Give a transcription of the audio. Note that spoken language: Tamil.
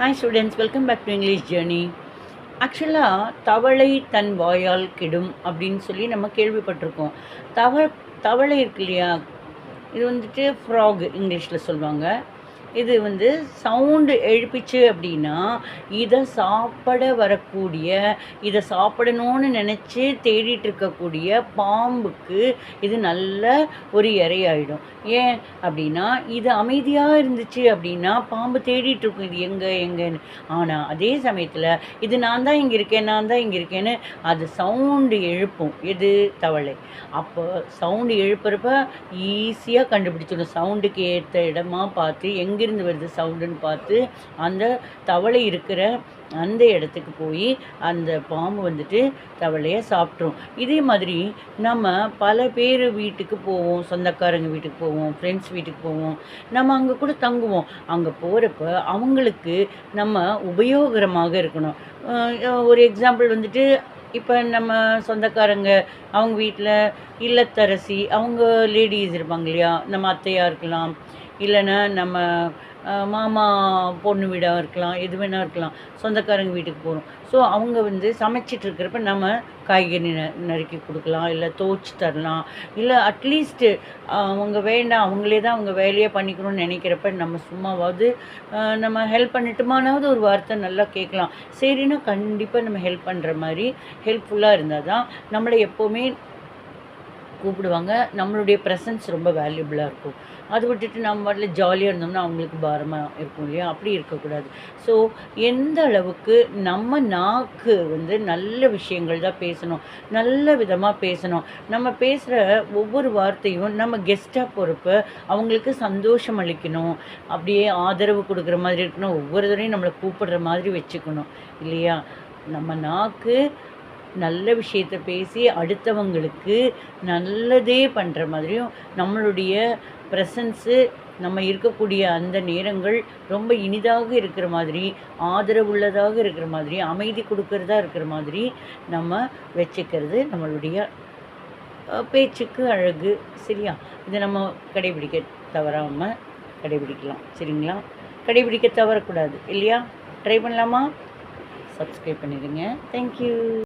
Hi students welcome back to English journey ஆக்சுவலாக தவளை தன் வாயால் கெடும் அப்படின்னு சொல்லி நம்ம கேள்விப்பட்டிருக்கோம். தவ தவளை இருக்கு இல்லையா? இது வந்துட்டு ஃப்ராக் இங்கிலீஷில் சொல்லுவாங்க. இது வந்து சவுண்டு எழுப்பிச்சு அப்படின்னா இதை சாப்பிட வரக்கூடிய இதை சாப்பிடணும்னு நினச்சி தேடிட்டு இருக்கக்கூடிய பாம்புக்கு இது நல்ல ஒரு இறையாயிடும் ஏன் அப்படின்னா இது அமைதியாக இருந்துச்சு அப்படின்னா பாம்பு தேடிட்டு இருக்கும். இது எங்கே எங்கேன்னு. ஆனால் அதே சமயத்தில் இது நான் தான் இங்கே இருக்கேன் நான் தான் இங்கே இருக்கேன்னு அது சவுண்டு எழுப்பும். எது? தவளை. அப்போ சவுண்டு எழுப்புறப்ப ஈஸியாக கண்டுபிடிச்சிடும். சவுண்டுக்கு ஏற்ற இடமா பார்த்து எங்கேருந்து வருது சவுண்டுன்னு பார்த்து அந்த தவளை இருக்கிற அந்த இடத்துக்கு போய் அந்த பாம்பு வந்துட்டு தவளையை சாப்பிட்ரும் இதே மாதிரி நம்ம பல பேர் வீட்டுக்கு போவோம் சொந்தக்காரங்க வீட்டுக்கு போவோம் ஃப்ரெண்ட்ஸ் வீட்டுக்கு போவோம். நம்ம அங்கே கூட தங்குவோம். அங்கே போகிறப்ப அவங்களுக்கு நம்ம உபயோகரமாக இருக்கணும். ஒரு எக்ஸாம்பிள் வந்துட்டு இப்போ நம்ம சொந்தக்காரங்க அவங்க வீட்டில் இல்லத்தரசி அவங்க லேடிஸ் இருப்பாங்க இல்லையா? நம்ம அத்தையாக இருக்கலாம். இல்லைன்னா நம்ம மாமா பொண்ணு வீடாக இருக்கலாம் எது வேணா இருக்கலாம் சொந்தக்காரங்க வீட்டுக்கு போகிறோம் ஸோ அவங்க வந்து சமைச்சிட்டு இருக்கிறப்ப நம்ம காய்கறி ந நறுக்கி கொடுக்கலாம் இல்லை துவச்சி தரலாம் இல்லை அட்லீஸ்ட்டு அவங்க வேண்டாம் அவங்களே தான் அவங்க வேலையே பண்ணிக்கணும்னு நினைக்கிறப்ப நம்ம சும்மாவாவது நம்ம ஹெல்ப் பண்ணிட்டுமானாவது ஒரு வார்த்தை நல்லா கேட்கலாம். சரின்னா கண்டிப்பாக நம்ம ஹெல்ப் பண்ணுற மாதிரி ஹெல்ப்ஃபுல்லாக இருந்தால் தான் நம்மளை எப்போவுமே கூப்பிடுவாங்க. நம்மளுடைய ப்ரெசன்ஸ் ரொம்ப வேல்யூபிளாக இருக்கும். அது விட்டுட்டு நம்ம பாட்டில் ஜாலியாக இருந்தோம்னா அவங்களுக்கு பாரமாக இருக்கும் இல்லையா? அப்படி இருக்கக்கூடாது. ஸோ எந்த அளவுக்கு நம்ம நாக்கு வந்து நல்ல விஷயங்கள் தான் பேசணும். நல்ல விதமாக பேசணும். நம்ம பேசுகிற ஒவ்வொரு வார்த்தையும் நம்ம கெஸ்ட்டாக போகிறப்ப அவங்களுக்கு சந்தோஷம் அளிக்கணும். அப்படியே ஆதரவு கொடுக்குற மாதிரி இருக்கணும். ஒவ்வொரு தடவையும் நம்மளை கூப்பிடுற மாதிரி வச்சுக்கணும். இல்லையா? நம்ம நாக்கு நல்ல விஷயத்த பேசி அடுத்தவங்களுக்கு நல்லதே பண்ணுற மாதிரியும் நம்மளுடைய ப்ரெசன்ஸு நம்ம இருக்கக்கூடிய அந்த நேரங்கள் ரொம்ப இனிதாக இருக்கிற மாதிரி ஆதரவுள்ளதாக இருக்கிற மாதிரி அமைதி கொடுக்கறதா இருக்கிற மாதிரி நம்ம வச்சுக்கிறது நம்மளுடைய பேச்சுக்கு அழகு சரியா? இதை நம்ம கடைபிடிக்க தவறாமல் கடைபிடிக்கலாம் சரிங்களா? கடைபிடிக்க தவறக்கூடாது இல்லையா? ட்ரை பண்ணலாமா? சப்ஸ்கிரைப் பண்ணிடுங்க. தேங்க்யூ